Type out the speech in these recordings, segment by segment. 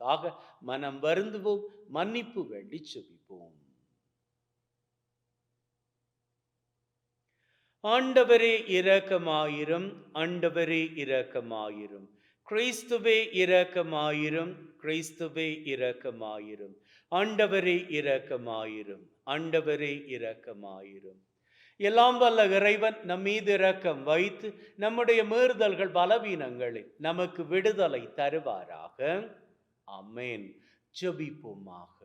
பலவீனங்களுக்காக மனம் வருந்துவோம் மன்னிப்பு வேண்டி செபிப்போம். ஆண்டவரே இரக்கமாயிரும் ஆண்டவரே இரக்கமாயிரும். கிறிஸ்துவே இரக்கமாயிரும் கிறிஸ்துவே இரக்கமாயிரும். ஆண்டவரே இரக்கமாயிரும் ஆண்டவரே இரக்கமாயிரும். எல்லாம் வல்ல இறைவன் நம் மீது இரக்கம் வைத்து நம்முடைய மீறுதல்கள் பலவீனங்களில் நமக்கு விடுதலை தருவாராக. அமேன் ஜபிப்போமாக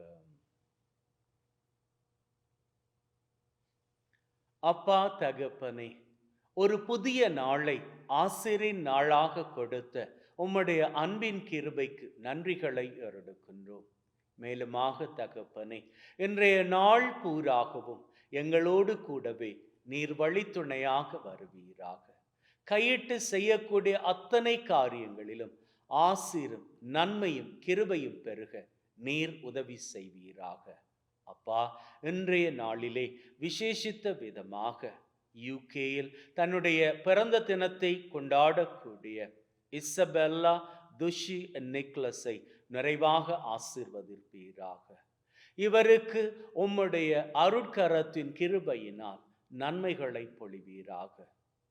அப்பா தகப்பனே ஒரு புதிய நாளை ஆசிரின் நாளாக கொடுத்த உம்முடைய அன்பின் கிருபைக்கு நன்றிகளை எடுக்கின்றோம் மேலுமாக தகப்பனே இன்றைய நாள் பூராகவும் எங்களோடு கூடவே நீர் வழித்துணையாக வருவீராக. கையிட்டு செய்யக்கூடிய அத்தனை காரியங்களிலும் ஆசிரும் நன்மையும் கிருபையும் பெருக. நீர் உதவி செய்வீராக. அப்பா இன்றைய நாளிலே விசேஷித்த விதமாக யூகேயில் தன்னுடைய பிறந்த தினத்தை கொண்டாடக்கூடிய இசபெல்லா துஷி நிக்லஸை நிறைவாக ஆசிர்வதிப்பீராக. இவருக்கு உம்முடைய அருட்கரத்தின் கிருபையினால் நன்மைகளை பொழிவீராக.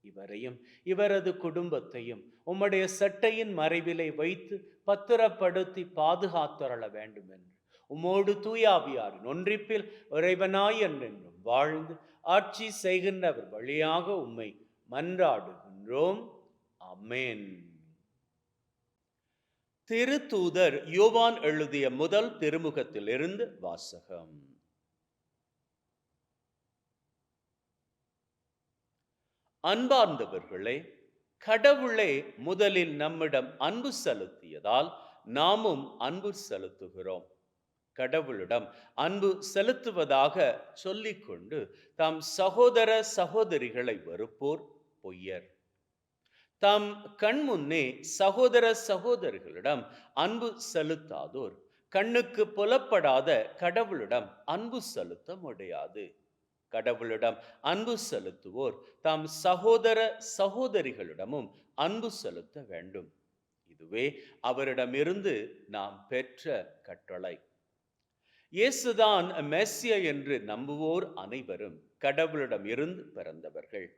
இவரையும் இவரது குடும்பத்தையும் உம்முடைய சட்டையின் மறைவிலை வைத்து பத்திரப்படுத்தி பாதுகாத்தரள வேண்டும் என்று உம்மோடு தூயாவியாரின் ஒன்றிப்பில் இறைவனாய் என்றென்றும் வாழ்ந்து ஆட்சி செய்கின்றவர் வழியாக உம்மை மன்றாடுகின்றோம். அமேன் திருத்தூதர் யோவான் எழுதிய முதல் திருமுகத்திலிருந்து வாசகம். அன்பார்ந்தவர்களே கடவுளே முதலில் நம்மிடம் அன்பு செலுத்தியதால் நாமும் அன்பு செலுத்துகிறோம். கடவுளிடம் அன்பு செலுத்துவதாக சொல்லிக்கொண்டு தாம் சகோதர சகோதரிகளை வெறுப்போர் பொய்யர். தம் கண்முன்னே சகோதர சகோதரிகளிடம் அன்பு செலுத்தாதோர் கண்ணுக்கு புலப்படாத கடவுளிடம் அன்பு செலுத்த முடியாது. கடவுளிடம் அன்பு செலுத்துவோர் தாம் சகோதர சகோதரிகளிடமும் அன்பு செலுத்த வேண்டும். இதுவே அவரிடமிருந்து நாம் பெற்ற கட்டளை. இயேசுதான் மெஸ்ஸிய என்று நம்புவோர் அனைவரும் கடவுளிடம் இருந்து பிறந்தவர்கள்.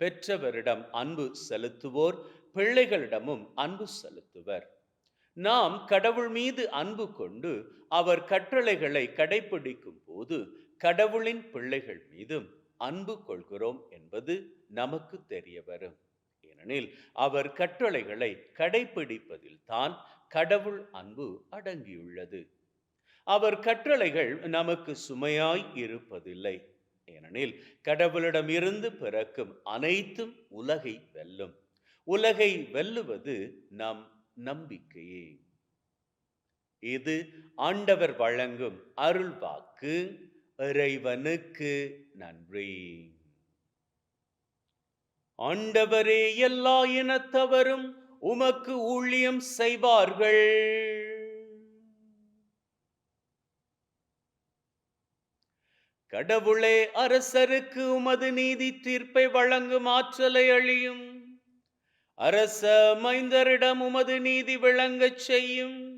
பெற்றவரிடம் அன்பு செலுத்துவோர் பிள்ளைகளிடமும் அன்பு செலுத்துவர். நாம் கடவுள் மீது அன்பு கொண்டு அவர் கட்டளைகளை கடைபிடிக்கும் போது கடவுளின் பிள்ளைகள் மீதும் அன்பு கொள்கிறோம் என்பது நமக்கு தெரிய வரும். ஏனெனில் அவர் கட்டளைகளை கடைபிடிப்பதில் தான் கடவுள் அன்பு அடங்கியுள்ளது. அவர் கட்டளைகள் நமக்கு சுமையாய் இருப்பதில்லை. ஏனெனில் கடவுளிடமிருந்து பிறக்கும் அனைத்தும் உலகை வெல்லும். உலகை வெல்லுவது நம் நம்பிக்கையே. இது ஆண்டவர் வழங்கும் அருள் வாக்கு இறைவனுக்கு நன்றி. ஆண்டவரே எல்லா இனத்தவரும் உமக்கு ஊழியம் செய்வார்கள். கடவுளே அரசருக்கு உமது நீதி தீர்ப்பை வழங்கும் ஆற்றலை அழியும். அரச மைந்தரிடம் உமது நீதி விளங்கச் செய்யும்.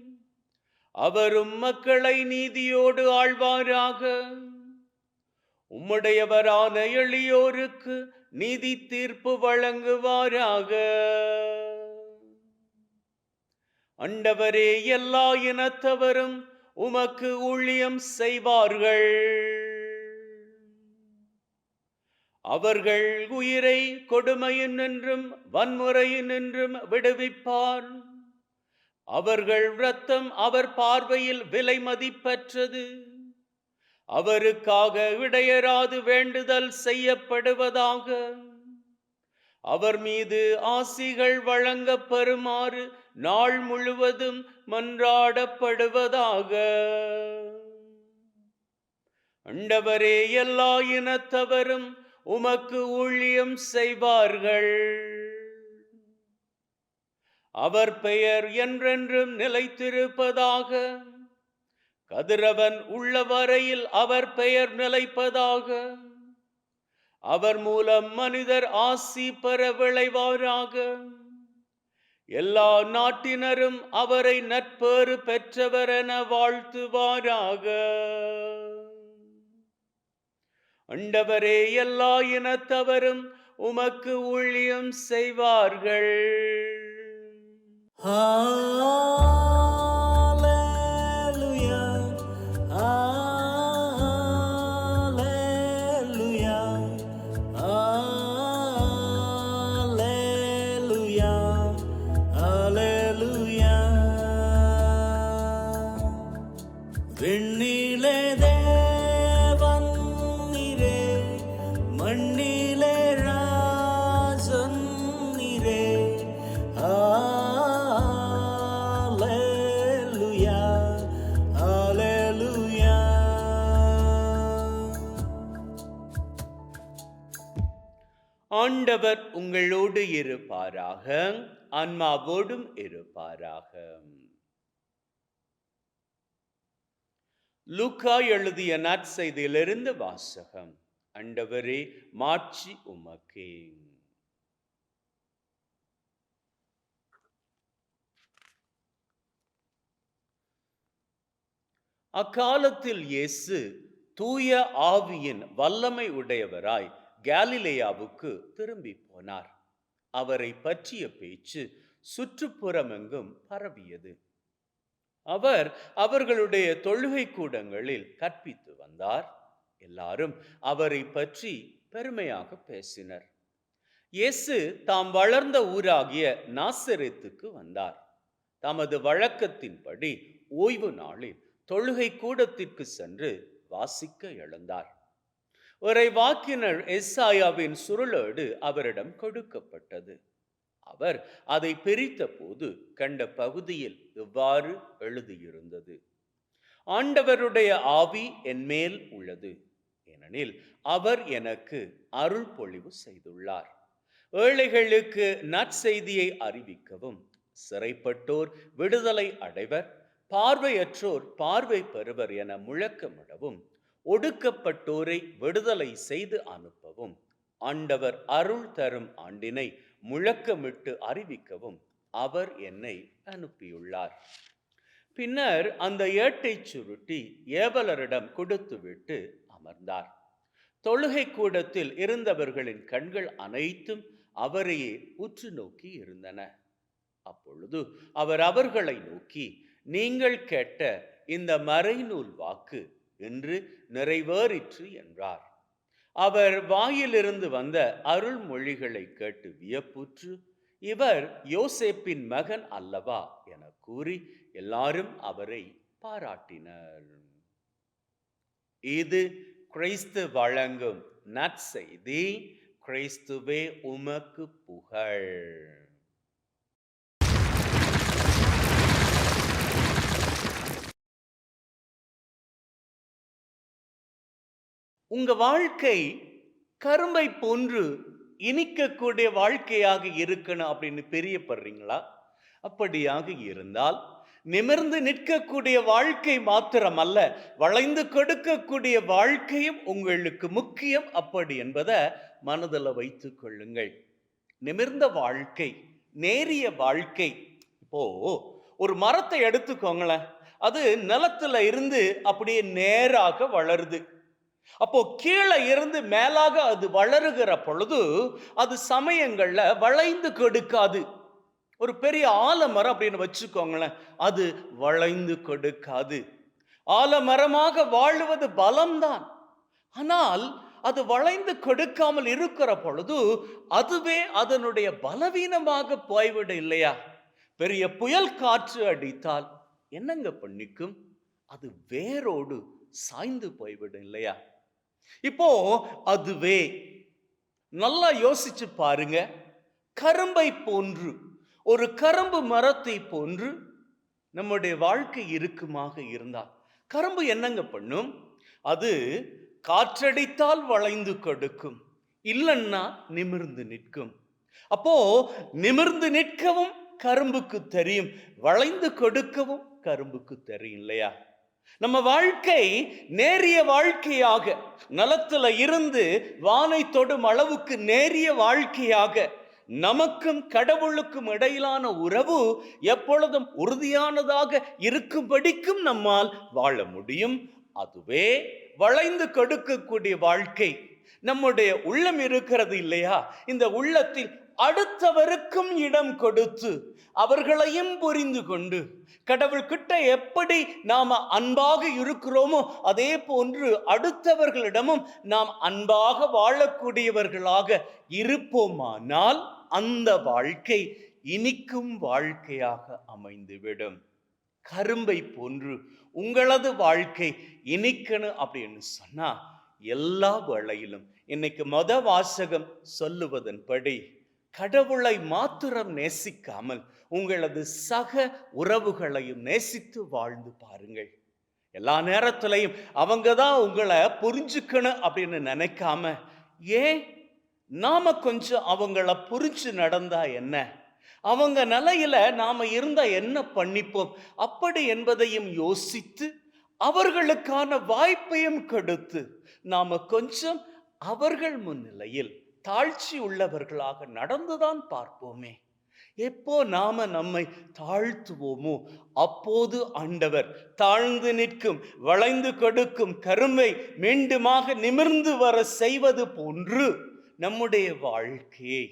அவரும் மக்களை நீதியோடு ஆழ்வாராக உம்முடையவரான எளியோருக்கு நீதி தீர்ப்பு வழங்குவாராக. அண்டவரே எல்லா இனத்தவரும் உமக்கு ஊழியம் செய்வார்கள். அவர்கள் உயிரை கொடுமையினின்றும் வன்முறையினின்றும் விடுவிப்பார். அவர்கள் இரத்தம் அவர் பார்வையில் விலை மதிப்பற்றது. அவருக்காக இடையராது வேண்டுதல் செய்யப்படுவதாக. அவர் மீது ஆசிகள் வழங்க பெறுமாறு நாள் முழுவதும் மன்றாடப்படுவதாக. அண்டவரே எல்லா இனத்தவரும் உமக்கு ஊழியம் செய்வார்கள். அவர் பெயர் என்றென்றும் நிலைத்திருப்பதாக. கதிரவன் உள்ள வரையில் அவர் பெயர் நிலைப்பதாக. அவர் மூலம் மனிதர் ஆசி பெற விளைவாராக. எல்லா நாட்டினரும் அவரை நட்பேறு பெற்றவர் என வாழ்த்துவாராக. அண்டவரே எல்லா இனத்தவரும் உமக்கு ஊழியம் செய்வார்கள். ஆ ஆண்டவர் உங்களோடு இருப்பாராக. ஆன்மாவோடும் இருப்பாராக. லுக்கா எழுதிய நற்செய்தியிலிருந்து வாசகம். அண்டவரே மாட்சி உமக்கே. அக்காலத்தில் இயேசு தூய ஆவியின் வல்லமை உடையவராய் கேலிலேயாவுக்கு திரும்பி போனார். அவரை பற்றிய பேச்சு சுற்றுப்புறமெங்கும் பரவியது. அவர் அவர்களுடைய தொழுகை கூடங்களில் கற்பித்து வந்தார். எல்லாரும் அவரை பற்றி பெருமையாக பேசினர். இயேசு தாம் வளர்ந்த ஊராகிய நாசரேத்துக்கு வந்தார். தமது வழக்கத்தின்படி ஓய்வு நாளில் தொழுகை கூடத்திற்கு சென்று வாசிக்க எழுந்தார். ஒரு வாக்கினர் எஸ்ஆயாவின் சுருளோடு அவரிடம் கொடுக்கப்பட்டது. அவர் அதை பிரித்த போது கண்ட பகுதியில் இவ்வாறு எழுதியிருந்தது. ஆண்டவருடைய ஆவி என்மேல் உள்ளது ஏனெனில் அவர் எனக்கு அருள் பொழிவு செய்துள்ளார். ஏழைகளுக்கு நற்செய்தியை அறிவிக்கவும் சிறைப்பட்டோர் விடுதலை அடைவர் பார்வையற்றோர் பார்வை பெறுவர் என முழக்கமிடவும் ஒடுக்கப்பட்டோரை விடுதலை செய்து அனுப்பவும் ஆண்டவர் அருள் தரும் ஆண்டினை முழக்கமிட்டு அறிவிக்கவும் அவர் என்னை அனுப்பியுள்ளார். பின்னர் அந்த ஏட்டை சுருட்டி ஏவலரிடம் கொடுத்துவிட்டு அமர்ந்தார். தொழுகை கூடத்தில் இருந்தவர்களின் கண்கள் அனைத்தும் அவரையே உற்று நோக்கி இருந்தன. அப்பொழுது அவர் அவர்களை நோக்கி நீங்கள் கேட்ட இந்த மறைநூல் வாக்கு என்று நிறைவேறிற்று என்றார். அவர் வாயிலிருந்து வந்த அருள்மொழிகளை கேட்டு வியப்புற்று இவர் யோசேப்பின் மகன் அல்லவா? என கூறி எல்லாரும் அவரை பாராட்டினர். இது கிறிஸ்து வழங்கும் நற்செய்தி. கிறிஸ்துவே உமக்கு புகழ். உங்க வாழ்க்கை கரும்பை போன்று இனிக்கக்கூடிய வாழ்க்கையாக இருக்கணும் அப்படின்னு பெரியப்படுறீங்களா? அப்படியாக இருந்தால் நிமிர்ந்து நிற்கக்கூடிய வாழ்க்கை மாத்திரமல்ல வளைந்து கொடுக்கக்கூடிய வாழ்க்கையும் உங்களுக்கு முக்கியம். அப்படி என்பதை மனதில் வைத்து கொள்ளுங்கள். நிமிர்ந்த வாழ்க்கை நேரிய வாழ்க்கை. இப்போ ஒரு மரத்தை எடுத்துக்கோங்களேன். அது நிலத்துல இருந்து அப்படியே நேராக வளருது. அப்போ கீழே இருந்து மேலாக அது வளருகிற பொழுது அது சமயங்கள்ல வளைந்து கெடுக்காது. ஒரு பெரிய ஆலமரம் அப்படின்னு வச்சுக்கோங்களேன் அது வளைந்து கெடுக்காது. ஆலமரமாக வாழுவது பலம்தான். ஆனால் அது வளைந்து கெடுக்காமல் இருக்கிற பொழுது அதுவே அதனுடைய பலவீனமாக போய்விட இல்லையா? பெரிய புயல் காற்று அடித்தால் என்னங்க பண்ணிக்கும்? அது வேரோடு சாய்ந்து போய்விடும் இல்லையா? இப்போ அதுவே. நல்லா யோசிச்சு பாருங்க. கரும்பை போன்று ஒரு கரும்பு மரத்தை போன்று நம்முடைய வாழ்க்கை இருக்குமாக இருந்தால் கரும்பு என்னங்க பண்ணும்? அது காற்றடித்தால் வளைந்து கொடுக்கும் இல்லைன்னா நிமிர்ந்து நிற்கும். அப்போ நிமிர்ந்து நிற்கவும் கரும்புக்கு தெரியும் வளைந்து கொடுக்கவும் கரும்புக்கு தெரியும் இல்லையா? நம்ம வாழ்க்கை நேரிய வாழ்க்கையாக நலத்துல இருந்து வானை தொடும் அளவுக்கு நேரிய வாழ்க்கையாக நமக்கும் கடவுளுக்கும் இடையிலான உறவு எப்பொழுதும் உறுதியானதாக இருக்கும்படிக்கும் நம்மால் வாழ முடியும். அதுவே வளைந்து கொடுக்கக்கூடிய வாழ்க்கை. நம்முடைய உள்ளம் இருக்கிறது இல்லையா? இந்த உள்ளத்தில் அடுத்தவருக்கும் இடம் கொடுத்து அவர்களையும் புரிந்து கொண்டு கடவுள் கிட்ட எப்படி நாம் அன்பாக இருக்கிறோமோ அதே போன்று அடுத்தவர்களிடமும் நாம் அன்பாக வாழக்கூடியவர்களாக இருப்போமானால் அந்த வாழ்க்கை இனிக்கும் வாழ்க்கையாக அமைந்துவிடும். கரும்பை போன்று உங்களது வாழ்க்கை இனிக்கணும் அப்படின்னு சொன்னா எல்லா வேளையிலும் இன்னைக்கு மத வாசகம் சொல்லுவதன்படி கடவுளை மாத்திரம் நேசிக்காமல் உங்களது சக உறவுகளையும் நேசித்து வாழ்ந்து பாருங்கள். எல்லா நேரத்திலையும் அவங்க தான் உங்களை புரிஞ்சுக்கணும் அப்படின்னு நினைக்காம ஏன்? நாம கொஞ்சம் அவங்கள புரிஞ்சு நடந்தா என்ன? அவங்க நிலையில நாம இருந்தா என்ன பண்ணிப்போம்? அப்படி என்பதையும் யோசித்து அவர்களுக்கான வாய்ப்பையும் கொடுத்து நாம கொஞ்சம் அவர்கள் முன்னிலையில் தாழ்ச்சி உள்ளவர்களாக நடந்துதான் பார்ப்போமே. எப்போ நாம நம்மை தாழ்த்துவோமோ அப்போது ஆண்டவர் தாழ்ந்து நிற்கும் வளைந்து கொடுக்கும் கருமை மீண்டுமாக நிமிர்ந்து வர செய்வது போன்று நம்முடைய வாழ்க்கையை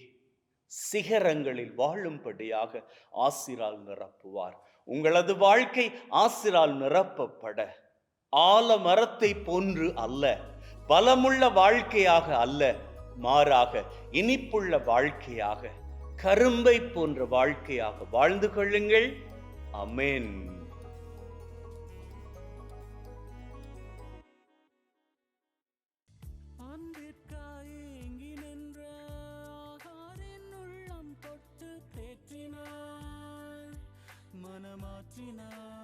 சிகரங்களில் வாழும்படியாக ஆசிரால் நிரப்புவார். உங்களது வாழ்க்கை ஆசிரால் நிரப்பப்பட ஆலமரத்தை போன்று அல்ல பலமுள்ள வாழ்க்கையாக அல்ல மாறாக இனிப்புள்ள வாழ்க்கையாக கரும்பை போன்ற வாழ்க்கையாக வாழ்ந்து கொள்ளுங்கள். அமேன் மனமாற்றினார்.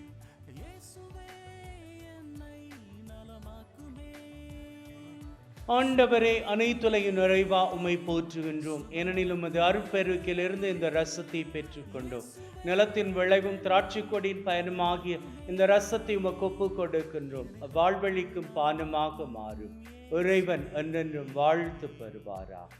ஆண்டவரே அனைத்துலகின் நிறைவா உம்மை போற்றுகின்றோம். ஏனெனில் உமது அருட்பெருக்கிலிருந்து இந்த ரசத்தை பெற்றுக்கொண்டோம். நிலத்தின் விளைவும் திராட்சை கொடியின் பயனுமாகிய இந்த ரசத்தை உமக்கு ஒப்பு கொடுக்கின்றோம். வாழ்வழிக்கும் பானமாக மாறும். இறைவன் என்றென்றும் வாழ்த்து பெறுவாராக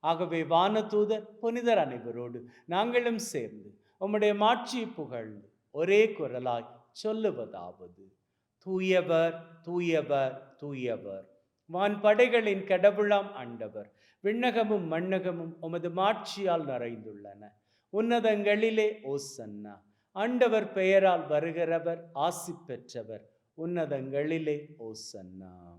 ஆகவே வானதூதர் புனிதர் அனைவரோடு நாங்களும் சேர்ந்து உம்முடைய மாட்சி புகழ்ந்து ஒரே குரலாய் சொல்லுவதாவது. தூயவர் தூயவர் தூயவர். வான் படைகளின் கடவுளாம் ஆண்டவர். விண்ணகமும் மண்ணகமும் உமது மாட்சியால் நிறைந்துள்ளன. உன்னதங்களிலே ஓசன்னா. ஆண்டவர் பெயரால் வருகிறவர் ஆசி பெற்றவர். உன்னதங்களிலே ஓசன்னா.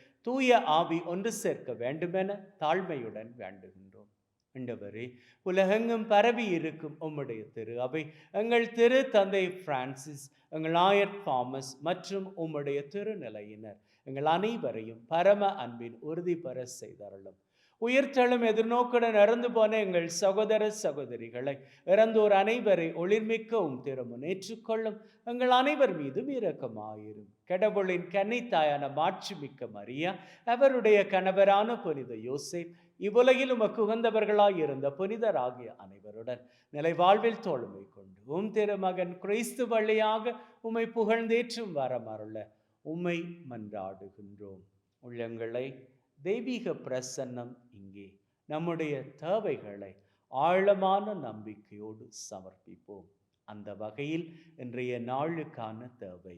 தூய ஆவி ஒன்று சேர்க்க வேண்டுமென தாழ்மையுடன் வேண்டுகின்றோம். ஆண்டவரே உலகெங்கும் பரவி இருக்கும் உம்முடைய திரு அவை எங்கள் திரு தந்தை பிரான்சிஸ் எங்கள் ஆயர் தாமஸ் மற்றும் உம்முடைய திருநிலையினர் எங்கள் அனைவரையும் பரம அன்பின் உறுதி பெற செய்தருளும். உயிர்த்தெழும் எதிர்நோக்குடன் இறந்து போன எங்கள் சகோதர சகோதரிகளை இறந்தோர் அனைவரை ஒளிர்மிக்க உம் ஏற்றுக்கொள்ளும். எங்கள் அனைவர் மீதும் இரக்கமாயிரும். கடவுளின் கன்னித்தாயான மாட்சிமிக்க மரியா அவருடைய கணவரான புனித யோசேப் இவ்வுலகில் உமக்கு உகந்தவர்களாய் இருந்த புனிதராகிய அனைவருடன் நிலை வாழ்வில் தோழமை கொண்டு உம் திருமகன் கிறிஸ்து வழியாக உம்மை புகழ்ந்தேற்றும் வரமருள உம்மை மன்றாடுகின்றோம். உள்ளங்களை தெய்வீக பிரசன்னம் இங்கே நம்முடைய தேவைகளை ஆழமான நம்பிக்கையோடு சமர்ப்பிப்போம். அந்த வகையில் இன்றைய நாளுக்கான தேவை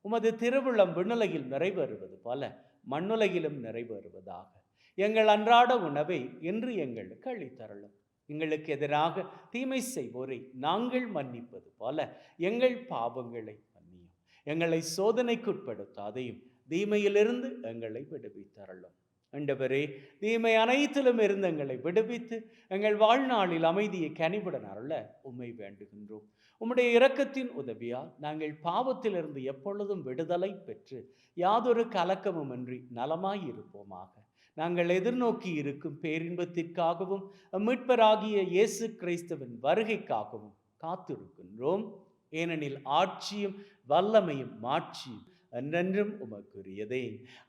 உமது திருவிழம் விண்ணுலகில் நிறைவேறுவது போல மண்ணுலகிலும் நிறைவேறுவதாக. எங்கள் அன்றாட உணவை இன்று எங்களுக்கு அளித்தரலும் எங்களுக்கு எதிராக தீமை செய்வோரை நாங்கள் மன்னிப்பது போல எங்கள் பாவங்களை மன்னியும். எங்களை சோதனைக்குட்படுத்தாதையும் தீமையிலிருந்து எங்களை விடுவித்தரலும் ஆண்டவரே தீமை அனைத்திலும் இருந்து எங்களை விடுவித்து எங்கள் வாழ்நாளில் அமைதியை கனிவுடன் அருள உண்மை வேண்டுகின்றோம். உம்முடைய இரக்கத்தின் உதவியால் நாங்கள் பாவத்திலிருந்து எப்பொழுதும் விடுதலை பெற்று யாதொரு கலக்கமுமின்றி நலமாய் இருப்போமாக நாங்கள் எதிர்நோக்கி இருக்கும் பேரின்பத்திற்காகவும் மீட்பராகிய இயேசு கிறிஸ்துவின் வருகைக்காகவும் காத்திருக்கின்றோம். ஏனெனில் ஆட்சியும் வல்லமையும் மாட்சியும் என்றென்றும் உமக்குரியதே.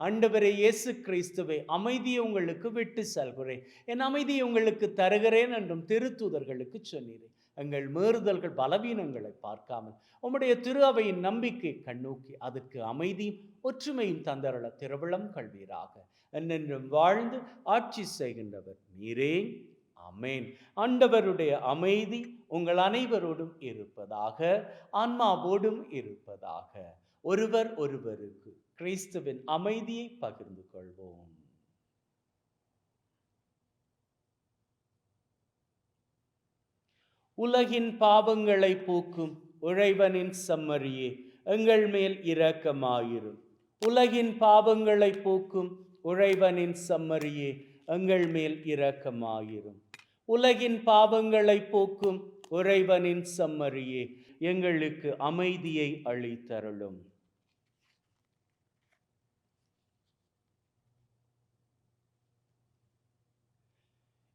ஆண்டவரே இயேசு கிறிஸ்துவை அமைதியை உங்களுக்கு விட்டு செல்கிறேன். என் அமைதியை உங்களுக்கு தருகிறேன் என்றும் திருத்தூதர்களுக்கு சொன்னீரேன் எங்கள் மீறுதல்கள் பலவீனங்களை பார்க்காமல் உம்முடைய திரு அவையின் நம்பிக்கை கண்ணோக்கி அதற்கு அமைதியும் ஒற்றுமையும் தந்தரள திருவிழம் கல்வீராக என்னென்றும் வாழ்ந்து ஆட்சி செய்கின்றவர் நீரே. அமேன் ஆண்டவருடைய அமைதி உங்கள் அனைவரோடும் இருப்பதாக ஆன்மாவோடும் இருப்பதாக. ஒருவர் ஒருவருக்கு கிறிஸ்துவின் அமைதியை பகிர்ந்து கொள்வோம். உலகின் பாவங்களை போக்கும் உழைவனின் செம்மறியே எங்கள் மேல் இரக்கமாயிரும். உலகின் பாவங்களை போக்கும் உழைவனின் செம்மறியே எங்கள் மேல் இரக்கமாயிரும். உலகின் பாவங்களை போக்கும் உறைவனின் செம்மறியே எங்களுக்கு அமைதியை அளித்தருளும்.